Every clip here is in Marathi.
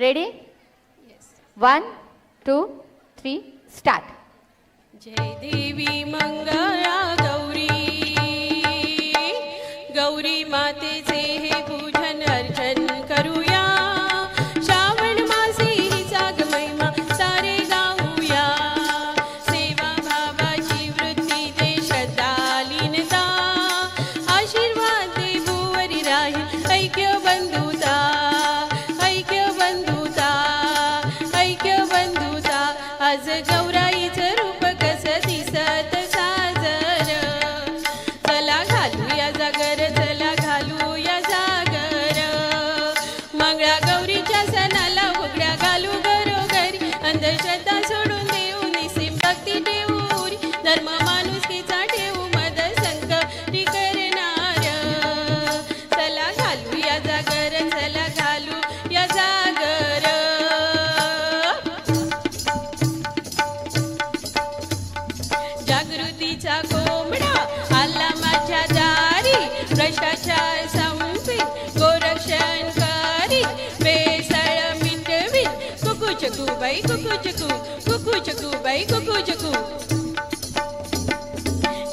Ready one two three start Jai Devi Mangal. I go to बाई कुकू चकू कुकू चकू बाई कुकू चकू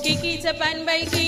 किकीचं पान बाई की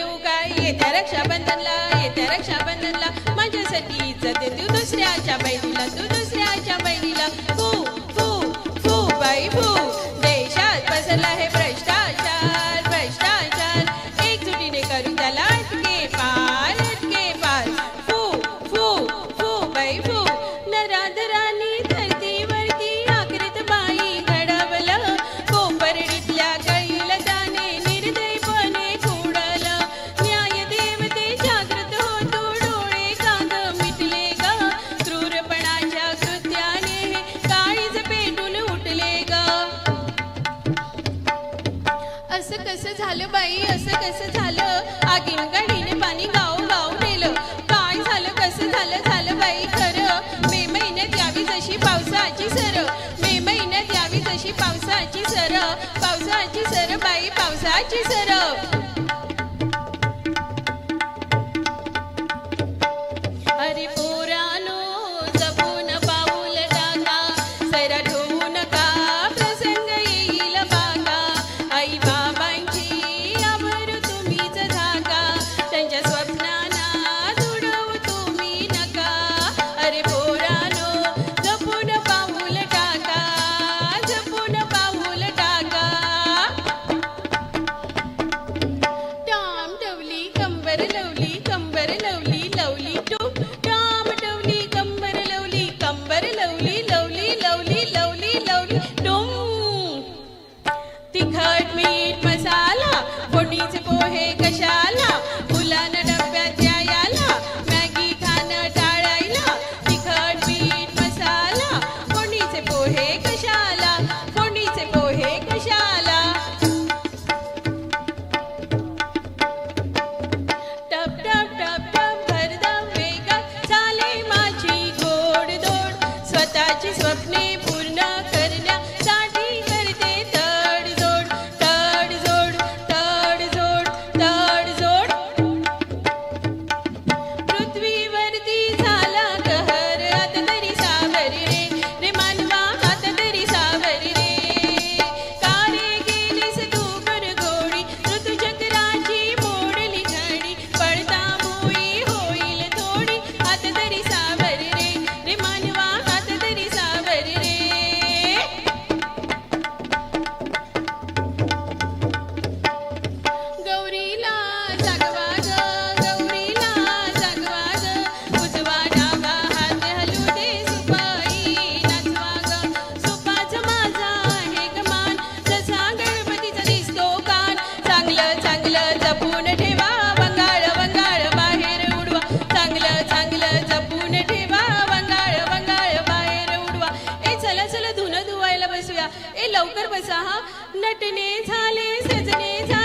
देऊ काय येत्या रक्षाबंधनला येत्या रक्षाबंधनला. माझ्यासाठी इज्जत तू दुसऱ्याच्या बहिणीला तू दुसऱ्याच्या बहिणीला. फू फू फू बाई फू. कसं झालं? पाणी गाव गाव काय झालं कसं झालं झालं बाई मे महिन्यात यावी पावसाची सर. मे महिन्यात यावी पावसाची सर. पावसाची सर बाई पावसाची सर. सहा नटने नटणे झाले सजने झाले